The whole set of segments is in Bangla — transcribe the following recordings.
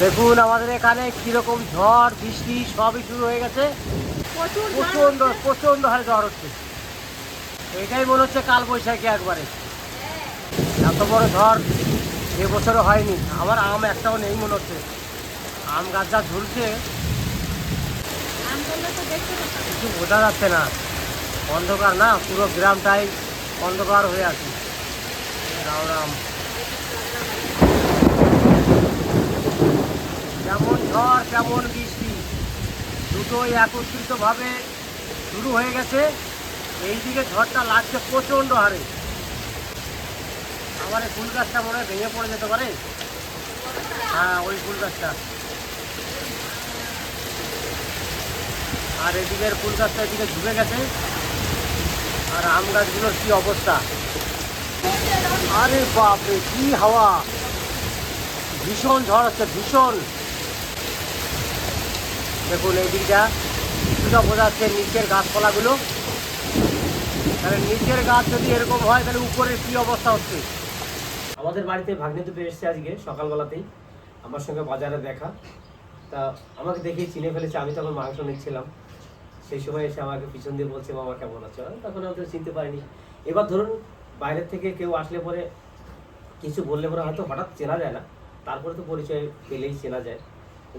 দেখুন আমাদের এখানে কীরকম ঝড় বৃষ্টি সবই শুরু হয়ে গেছে। প্রচণ্ড। প্রচণ্ড হারে ঝড় হচ্ছে। এটাই মনে হচ্ছে কাল বৈশাখী একবারে। এত বড় ঝড় এবছরও হয়নি। আমার আম একটাও নেই মনে হচ্ছে। আম গাছ যা ঝুলছে। কিছু বোঝা যাচ্ছে না। অন্ধকার না পুরো গ্রামটাই অন্ধকার হয়ে আছে। রাম রাম যেমন তেমন বৃষ্টি। দুটোই একত্রিতভাবে শুরু হয়ে গেছে। এইদিকে ঝড়টা লাগছে প্রচণ্ড হারে। আমার এই ফুল গাছটা মনে হয় ভেঙে পড়ে যেতে পারে। হ্যাঁ ওই ফুল গাছটা। আর এদিকের ফুল গাছটা এদিকে ঝুঁকে গেছে। আর আম গাছগুলোর কি অবস্থা? আরে বাপরে, কি হাওয়া! ভীষণ ঝড় হচ্ছে ভীষণ। দেখুন এই দিকটা। কিছুটা বোঝা যাচ্ছে নিচের গাছপালাগুলো। তাহলে নিচের গাছ যদি এরকম হয়, তাহলে উপরের কি অবস্থা হচ্ছে? আমাদের বাড়িতে ভাগ্নে দুটো এসছে আজকে, সকালবেলাতেই। আমার সঙ্গে বাজারে দেখা। তা আমাকে দেখেই চিনে ফেলেছে, আমি তখন মাংস নিচ্ছিলাম। সেই সময় এসে আমাকে পিছন দিয়ে বলছে মামা কেমন আছো? তখন আমি তো চিনতে পারিনি। এবার ধরুন, বাইরের থেকে কেউ আসলে পরে কিছু বললে পরে হয়তো হঠাৎ চেনা যায় না। তারপরে তো পরিচয় পেলেই চেনা যায়।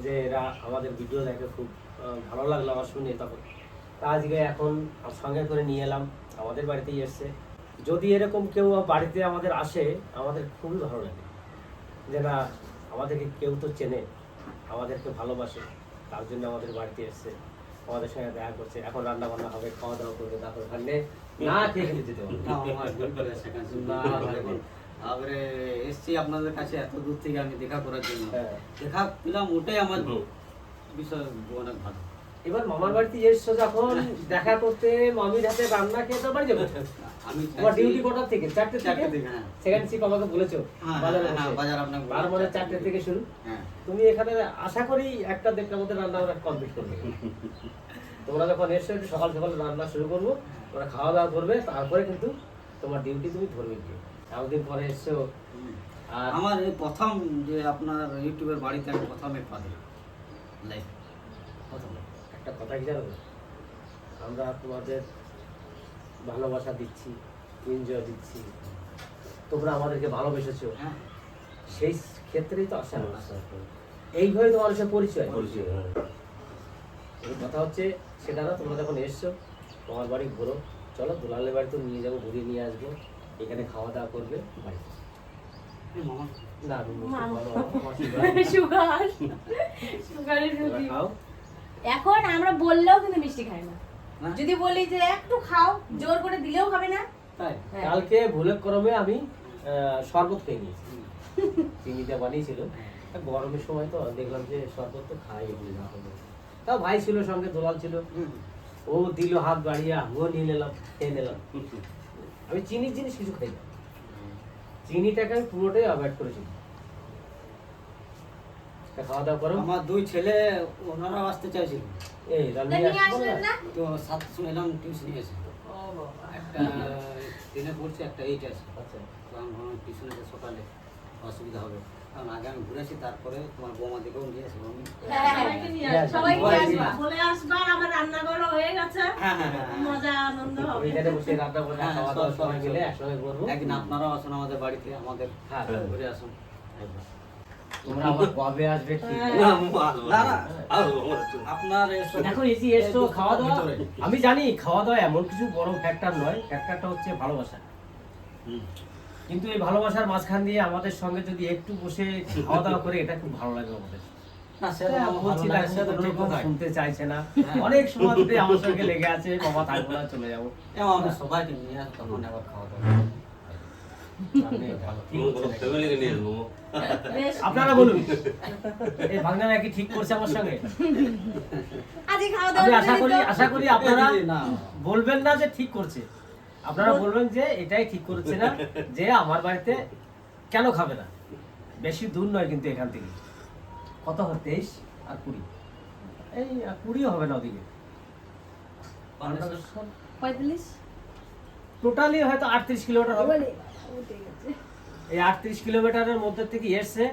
যে এরা আমাদের ভিডিও দেখে খুব ভালো লাগল আমার শুনে তখন। তা আজকে এখন সঙ্গে করে নিয়ে এলাম, আমাদের বাড়িতেই এসছে। যদি এরকম কেউ বাড়িতে আমাদের আসে, আমাদের খুবই ভালো লাগে। যে না আমাদেরকে কেউ তো চেনে, আমাদেরকে ভালোবাসে, তার জন্য আমাদের বাড়িতে এসছে। আমাদের সঙ্গে দেখা করছে, এখন রান্না বান্না হবে, খাওয়া দাওয়া করবে, তারপর না খেয়ে যেতে পারবে তারপরে এসছি আপনাদের কাছে এত দূর থেকে আমি দেখা করার জন্য। হ্যাঁ। দেখা পেলাম ওটাই আমার বিষয় অনেক ভালো। এবার মামার বাড়িতে এসছো যখন দেখা করতে মামির হাতে রান্না খেয়ে তো বাড়ি যাব? আমি তোমার ডিউটি কটার থেকে চারটে চারটে থেকে থেকে, হ্যাঁ। সেকেন্ড শিপ আমাকে বলেছ হ্যাঁ, বাজারে মানে চারটে থেকে শুরু। হ্যাঁ। তুমি এখানে আশা করি একটা দেড়টার মধ্যে রান্না আমরা কমপ্লিট করবে। তোমরা যখন এসছো সকাল সকাল রান্না শুরু করব তোমরা খাওয়া দাওয়া করবে তারপরে কিন্তু তোমার ডিউটি তুমি ধরবে গিয়ে। এতদিন পরে এসছো। আর আমার এই প্রথম যে আপনার ইউটিউবের বাড়িতে আমি প্রথমে পা দিলাম। লাইভ প্রথম। একটা কথা কি জানো আমরা তোমাদের ভালোবাসা দিচ্ছি এনজয় দিচ্ছি। তোমরা আমাদেরকে ভালোবেসেছো। হ্যাঁ। সেই ক্ষেত্রেই তো আসা এইভাবে তো মানুষের পরিচয়। এই কথা হচ্ছে সেটা না তোমরা যখন এসছো তোমার বাড়ি ঘোরো। চলো দুলালের বাড়ি তো নিয়ে যাব ঘুরিয়ে নিয়ে আসব। এখানে খাওয়া দাওয়া করবে? বাড়ি এই মামা। না আমি মিষ্টি মামা। খাব না, আমার sugar। সুগার। সুগারের তোমরা রুগী খাও। এখন আমরা বললেও কিন্তু মিষ্টি খাই না? যদি বলি যে একটু খাও জোর করে দিলেও খাবে না। হ্যাঁ। কালকে ভুলে ক্রমে আমি আহ, শরবত খেয়ে নিয়েছি। চিনিটা বানিয়েছিল। তা গরমের সময় তো দেখলাম যে শরবত তো খাই বলে না হলো। তাও ভাই ছিল সঙ্গে দোলাল ছিল। হুম। ও দিল হাত বাড়িয়ে আমিও নিয়ে নিলাম খেয়ে নিলাম। আমি চিনির জিনিস কিছু খাই না। চিনিটাকে আমি পুরোটাই অ্যাভয়েড করেছি। খাওয়া দাওয়া করো। আমার দুই ছেলে ওনারা আসতে চাইছিল। এই তা রান্না নিয়ে আসলেন না? তো সাতটার সময় এলাম টিউশনে গেছে। একটা ট্রেনে পড়ছে একটা এইট আছে। আচ্ছা। তো আমি ভাবলাম টিউশনে সকালে অসুবিধা হবে। কারণ আগে আমি ঘুরেছি তারপরে তোমার বৌমা দিকেও নিয়ে আসব আমি হ্যাঁ, হ্যাঁ, আসবা। আসবা। আসবা হয়ে গেছে। মজা আনন্দ হবে। ওইখানে বসে রান্না করে খাওয়া দাওয়া সবাই সব। একসঙ্গে করব একদিন আপনারাও আসুন আমাদের বাড়িতে আমাদের হ্যাঁ ঘুরে আসুন। তোমরা আবার কবে আসবে আপনার দেখো এসি এসছো খাওয়া দাওয়া। আমি জানি খাওয়া দাওয়া এমন কিছু বড় ফ্যাক্টর নয় ফ্যাক্টরটা হচ্ছে ভালোবাসা। কিন্তু এই ভালোবাসার মাঝখান দিয়ে আমাদের সঙ্গে যদি একটু বসে খাওয়া দাওয়া করে এটা খুব ভালো লাগে আমাদের। ঠিক শুনতে চাইছে না। অনেক সময় ধরে আমার সঙ্গে লেগে আছে বাবা থাকব না চলে যাব। আমরা সবাইকে নিয়ে আসি, তখন আবার খাওয়া দাওয়া আমি ভালো, ঠিক হচ্ছে নাকি? ফ্যামিলিকে নিয়ে আসব বেশ। আপনারা বলুন এই ভাগনা নাকি ঠিক করছে আমার সঙ্গে? আশা করি আশা করি আপনারা না। বলবেন না যে ঠিক করছে। আপনারা বলবেন যে এটাই ঠিক করেছে না যে আমার বাড়িতে কেন খাবে না? বেশি দূর নয় কিন্তু এখান থেকে। কত হয়? তেইশ আর কুড়ি। এই আর কুড়িও হবে না ওদিকে। পঁয়তাল্লিশ। টোটালি হয়তো আটত্রিশ কিলোমিটার হবে। এই আটত্রিশ কিলোমিটারের মধ্যে থেকে এসছে।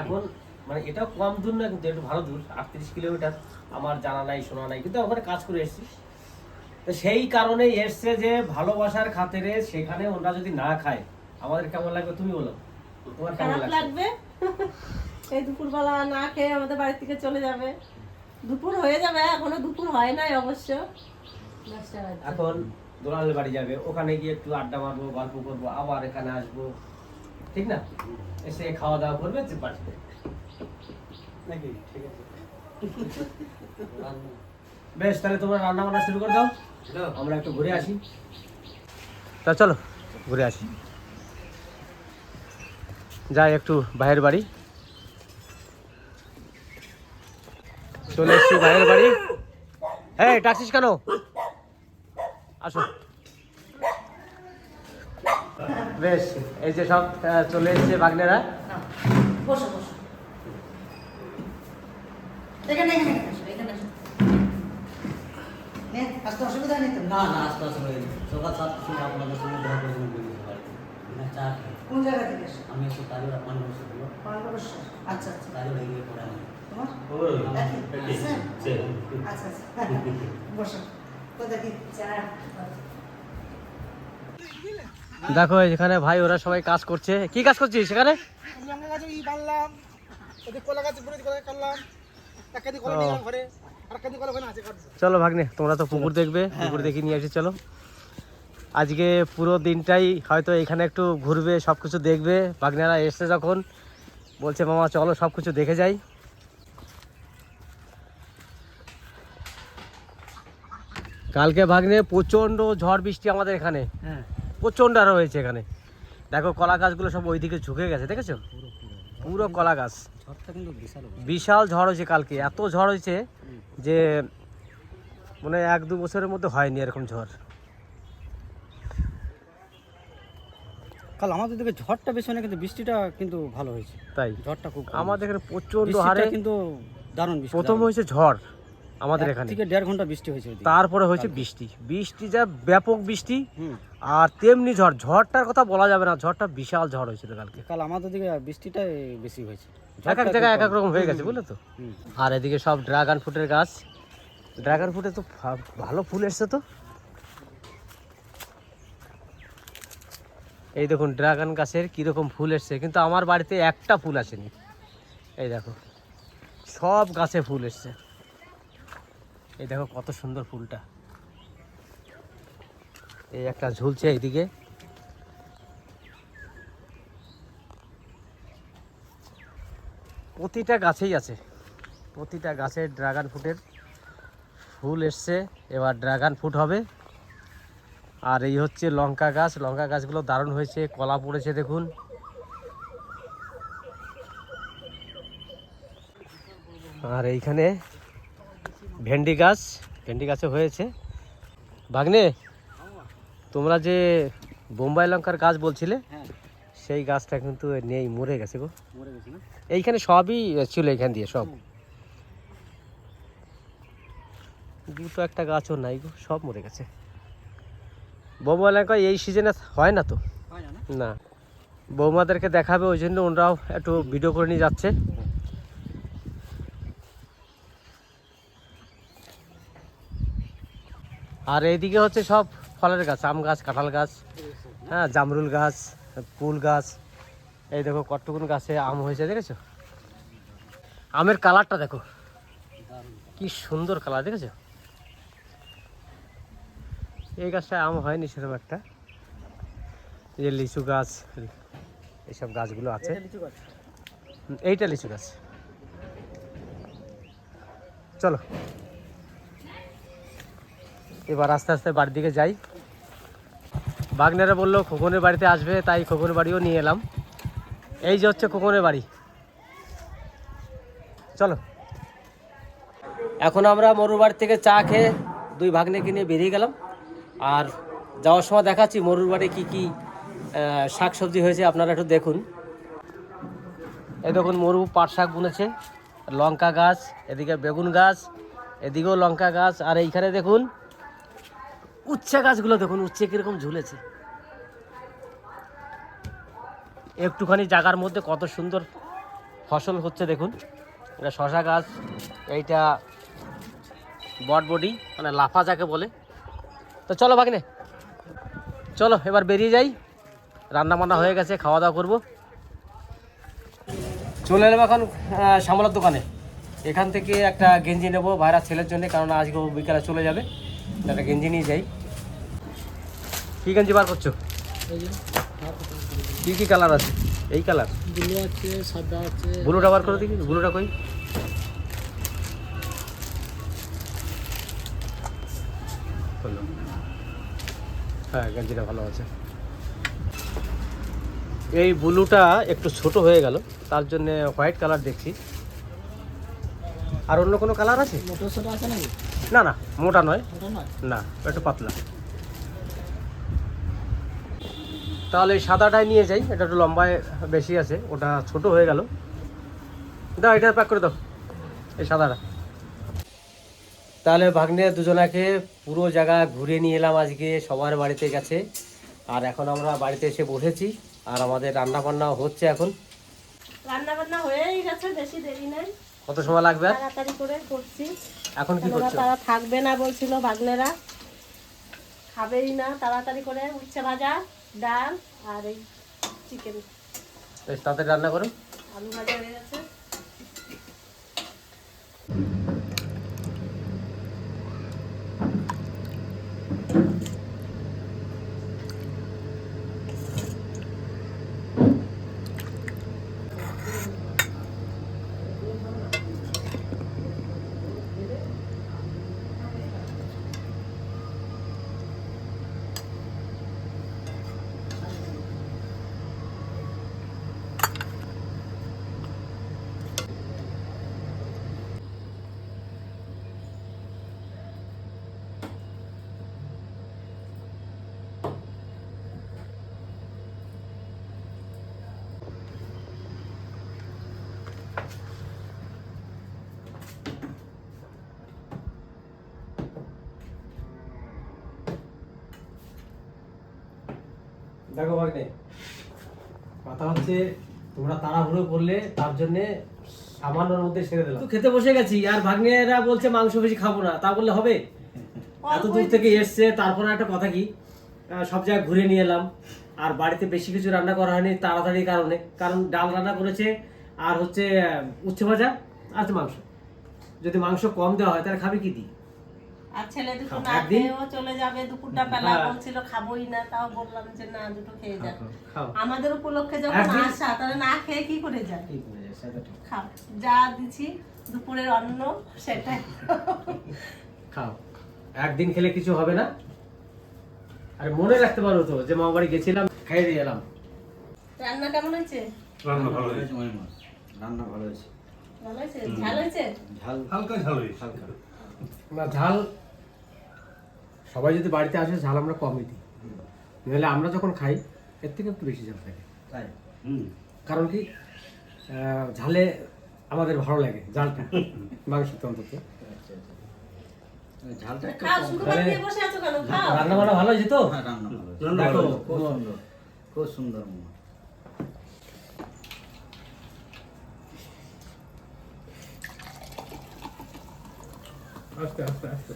এখন মানে এটাও কম দূর না কিন্তু একটু ভালো দূর। আটত্রিশ কিলোমিটার। আমার জানা নাই শোনা নাই কিন্তু ওখানে কাজ করে এসেছি। তো সেই কারণেই এসছে যে ভালোবাসার খাতিরে সেখানে ওরা যদি না খায় আমাদের কেমন লাগবে তুমি বলো? তোমার কেমন লাগবে? এই দুপুরবেলা না খেয়ে আমাদের বাড়ি থেকে চলে যাবে। দুপুর হয়ে যাবে এখনও দুপুর হয় নাই অবশ্য। এখন দোলালের বাড়ি যাবে ওখানে গিয়ে একটু আড্ডা মারবো গল্প করব আবার এখানে আসব। ঠিক না? এসে খাওয়া দাওয়া করবে যে বাড়বে নাকি? ঠিক আছে। বেশ তাহলে তোমরা রান্না বান্না শুরু করে দাও। আমরা একটু ঘুরে আসি। তা চলো ঘুরে আসি। যাই একটু ভাইয়ের বাড়ি। চলে এসছি ভাইয়ের বাড়ি। হ্যাঁ ডাকছিস কেন? আসো। বেশ এই যে সব চলে এসছে বাগনেরা। বসো বসো। এখানে এখানে। আসতে অসুবিধা নেই তো। না না আস্তে হয়ে যাবে। সকাল সাতটার সময় আপনাদের সঙ্গে দেখা করেছিলাম বেরিয়ে বাড়িতে না চা কোন জায়গা থেকে এসো আমি আপনার বসে পাঁচবছর আচ্ছা আচ্ছা। এগিয়ে পড়ে আমি তোমার? আচ্ছা আচ্ছা। বসো। তো দেখি চা। দেখো এখানে ভাই ওরা সবাই কাজ করছে। কি কাজ করছিস সেখানে লঙ্কা গাছে ই বানলাম ওদের কলা গাছে পুরো কলা কাটলাম। একাদি কলা নিয়ে ঘরে। আর চলো ভাগ্নে তোমরা তো পুকুর দেখবে পুকুর দেখে নিয়ে আসি চলো। আজকে পুরো দিনটাই হয়তো এখানে একটু ঘুরবে সব কিছু দেখবে। ভাগ্নেরা এসছে যখন বলছে মামা চলো সব কিছু দেখে যাই। কালকে ভাগ্নে প্রচণ্ড ঝড় বৃষ্টি আমাদের এখানে। হ্যাঁ। প্রচণ্ড আরও হয়েছে এখানে। দেখো কলা গাছগুলো সব ওইদিকে ঝুঁকে গেছে দেখেছ? পুরো কলা গাছ। বিশাল ঝড় হয়েছে কালকে এত ঝড় হয়েছে যে মানে এক দু বছরের মধ্যে হয়নি এরকম ঝড়। কাল আমাদের দিকে ঝড়টা বেশি না কিন্তু বৃষ্টিটা কিন্তু ভালো হয়েছে। তাই? ঝড়টা খুব আমাদের এখানে প্রচুর হারে কিন্তু দারুণ প্রথম হয়েছে ঝড়। আমাদের এখানে। থেকে দেড় ঘণ্টা বৃষ্টি হয়েছে তারপরে হয়েছে বৃষ্টি। বৃষ্টি যা ব্যাপক বৃষ্টি আর তেমনি ঝড়। ঝড়টার কথা বলা যাবে না ঝড়টা বিশাল ঝড় হয়েছিল কালকে। কাল আমাদের দিকে বৃষ্টিটাই বেশি হয়েছে। এক এক জায়গায় এক এক রকম হয়ে গেছে বুঝলে তো? আর এদিকে সব ড্রাগন ফ্রুটের গাছ। ড্রাগন ফ্রুটে তো ভালো ফুল এসছে তো। এই দেখুন ড্রাগন গাছের কীরকম ফুল এসছে। কিন্তু আমার বাড়িতে একটা ফুল আসেনি। এই দেখো সব গাছে ফুল এসছে। এই দেখো কত সুন্দর ফুলটা। এই একটা ঝুলছে এইদিকে। প্রতিটা গাছেই আছে। প্রতিটা গাছে ড্রাগন ফ্রুটের ফুল এসছে। এবার ড্রাগন ফ্রুট হবে। আর এই হচ্ছে লঙ্কা গাছ। লঙ্কা গাছগুলো দারুণ হয়েছে। কলা পড়েছে দেখুন। আর এইখানে ভেন্ডি গাছ ভেন্ডি গাছে হয়েছে। ভাগ্নে তোমরা যে বোম্বাই লঙ্কার গাছ বলছিলে হ্যাঁ। সেই গাছটা কিন্তু নেই মরে গেছে গো। এইখানে সবই ছিল এখান দিয়ে সব। দুটো একটা গাছও নাই গো সব মরে গেছে। বৌমা এলাকা এই সিজনে হয় না তো? না বৌমাদেরকে দেখাবে ওই জন্য ওনারাও একটু ভিডিও করে নিয়ে যাচ্ছে। আর এইদিকে হচ্ছে সব ফলের গাছ আম গাছ কাঁঠাল গাছ হ্যাঁ জামরুল গাছ কুল গাছ। এই দেখো কতটুকুন গাছে আম হয়েছে দেখেছ? আমের কালারটা দেখো। কি সুন্দর কালার দেখেছ? এই গাছটা আম হয়নি সেরকম একটা। যে লিচু গাছ এইসব গাছগুলো আছে। এইটা লিচু গাছ। চলো। এবার আস্তে আস্তে বাড়ির দিকে যাই। বাগনারা বলল, খোকনের বাড়িতে আসবে, তাই খোকনের বাড়িও নিয়ে এলাম। এই যে হচ্ছে খোকনের বাড়ি। চলো। এখন আমরা মরুর বাড়ি থেকে চা খেয়ে দুই ভাগ্নেকে নিয়ে বেরিয়ে গেলাম। আর যাওয়ার সময় দেখাচ্ছি মরুর বাড়ি কী কী শাক সবজি হয়েছে, আপনারা একটু দেখুন। এই দেখুন, মরু পাট শাক বুনেছে, লঙ্কা গাছ, এদিকে বেগুন গাছ, এদিকেও লঙ্কা গাছ, আর এইখানে দেখুন উচ্ছে গাছগুলো দেখুন, উচ্ছে কীরকম ঝুলেছে। একটুখানি জায়গার মধ্যে কত সুন্দর ফসল হচ্ছে দেখুন। এটা শশা গাছ, এইটা বটবডি মানে লাফা যাকে বলে। তো চলো বাগনে, চলো, এবার বেরিয়ে যাই। রান্না বান্না হয়ে গেছে খাওয়া দাওয়া করব। চলে এলাম এখন শ্যামলার দোকানে। এখান থেকে একটা গেঞ্জি নেব ভাইরা ছেলের জন্য কারণ আজকে বিকালে চলে যাবে। একটা গেঞ্জি নিয়ে যাই। কী গেঞ্জি বার করছ? কি কি কালার আছে? এই কালার? ব্লু আছে সাদা আছে। ব্লুটা বার করে দেখি ব্লুটা কই? হ্যাঁ গেঞ্জিটা ভালো আছে। এই ব্লুটা একটু ছোট হয়ে গেল তার জন্য হোয়াইট কালার দেখছি। আর অন্য কোনো কালার আছে? আছে নাকি? না না মোটা নয়? না একটু পাতলা। তাহলে এই সাদাটাই নিয়ে যাই এটা একটু লম্বায় বেশি আছে ওটা ছোট হয়ে গেল। দাও এটা প্যাক করে দাও এই সাদাটা। তাহলে ভাগ্নে দুজনাকে পুরো জায়গা ঘুরে নিয়ে এলাম আজকে সবার বাড়িতে গেছে। আর এখন আমরা বাড়িতে এসে বসেছি আর আমাদের রান্না বান্না হচ্ছে এখন। রান্না বান্না হয়েই গেছে বেশি দেরি নাই। কত সময় লাগবে? তাড়াতাড়ি করে করছি। এখন কি করছ? তারা থাকবে না বলছিল ভাগ্নেরা। খাবেই না তাড়াতাড়ি করে উচ্ছে ভাজা। ডাল আর এই চিকেন তাড়াতাড়ি রান্না করুন। আলু ভাজা হয়ে গেছে। দেখো ভাগ্নে কথা হচ্ছে তোমরা তাড়াহুড়ো করলে তার জন্য সামান্যর মধ্যে সেরে দিলাম। তো খেতে বসে গেছি আর ভাগ্নেরা বলছে মাংস বেশি খাব না তা বললে হবে? এত দূর থেকে এসছে তারপরে একটা কথা কি সব জায়গায় ঘুরে নিয়ে এলাম আর বাড়িতে বেশি কিছু রান্না করা হয়নি তাড়াতাড়ি কারণে। কারণ ডাল রান্না করেছে আর হচ্ছে উচ্ছে ভাজা আর মাংস। যদি মাংস কম দেওয়া হয় তাহলে খাবে কি দি আর ছেলে দুটো না একদিন? খেয়েও চলে যাবে দুপুরটা বেলা। বলছিল খাবোই না তাও বললাম যে না দুটো খেয়ে খাও। আমাদের উপলক্ষে যখন আসা তাহলে না খেয়ে কি করে যায়। খাও যা দিছি দুপুরের অন্ন সেটাই। খাও। একদিন খেলে কিছু হবে না? আরে মনে রাখতে পারো তো যে মামা বাড়ি গেছিলাম খাইয়ে দিয়ে এলাম। রান্না কেমন হয়েছে? রান্না ভালো হয়েছে রান্না ভালো হয়েছে। ভালো হয়েছে? ঝাল হয়েছে? ঝাল। হালকা ঝাল হয়েছে। হালকা। না ঝাল সবাই যদি বাড়িতে আসে ঝাল আমরা কমই দিই। নাহলে আমরা যখন খাই এর থেকে একটু বেশি ঝাল থাকে তাই? হুম। কারণ কি ঝালে আমাদের ভালো লাগে ঝালটা মাংসতে অন্তত। আচ্ছা আচ্ছা খাও রান্না বান্না ভালো হয়েছে তো? হ্যাঁ। খুব সুন্দর সুন্দর আস্তে আস্তে।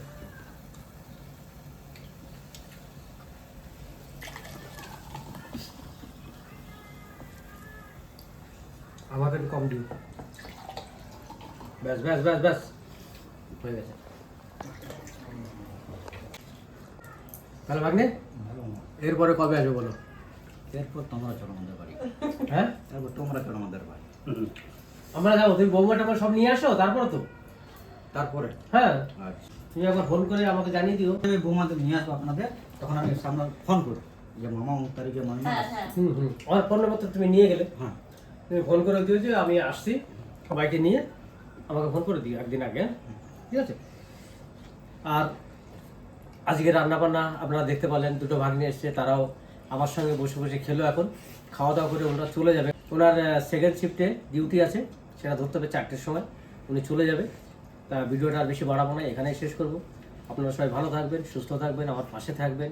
আমাদের কম দিও। ব্যাস ব্যাস ব্যাস ব্যাস। হয়ে গেছে। তাহলে ভাগ্নে এরপরে কবে আসবে বলো? এরপর তোমরা চলো আমাদের বাড়ি। হ্যাঁ? এরপর তোমরা চলো আমাদের বাড়ি। আমরা যাব তুমি বৌমা টামা সব নিয়ে আসো তারপরে তো? তারপরে? হ্যাঁ। আচ্ছা। তুমি একবার ফোন করে আমাকে জানিয়ে দিও। আমি বৌমাদের নিয়ে আসব আপনাদের তখন আমি সামনে ফোন করি যে মামা অমুক তারিখে মানে হ্যাঁ হ্যাঁ। হুম হুম। আমার ফোন নম্বর তুমি নিয়ে গেলে। হ্যাঁ। তুমি ফোন করে দিও যে আমি আসছি। সবাইকে নিয়ে আমাকে ফোন করে দিও একদিন আগে হ্যাঁ? ঠিক আছে? আর আজকে রান্না বান্না আপনারা দেখতে পারলেন, দুটো ভাগ্নি এসছে, তারাও আমার সঙ্গে বসে বসে খেলো এখন। খাওয়া দাওয়া করে ওনারা চলে যাবে। ওনার সেকেন্ড শিফটে ডিউটি আছে, সেটা ধরতে হবে চারটের সময়। উনি চলে যাবে। তা ভিডিওটা আর বেশি বাড়াবো না, এখানেই শেষ করব। আপনারা সবাই ভালো থাকবেন, সুস্থ থাকবেন, আমার পাশে থাকবেন।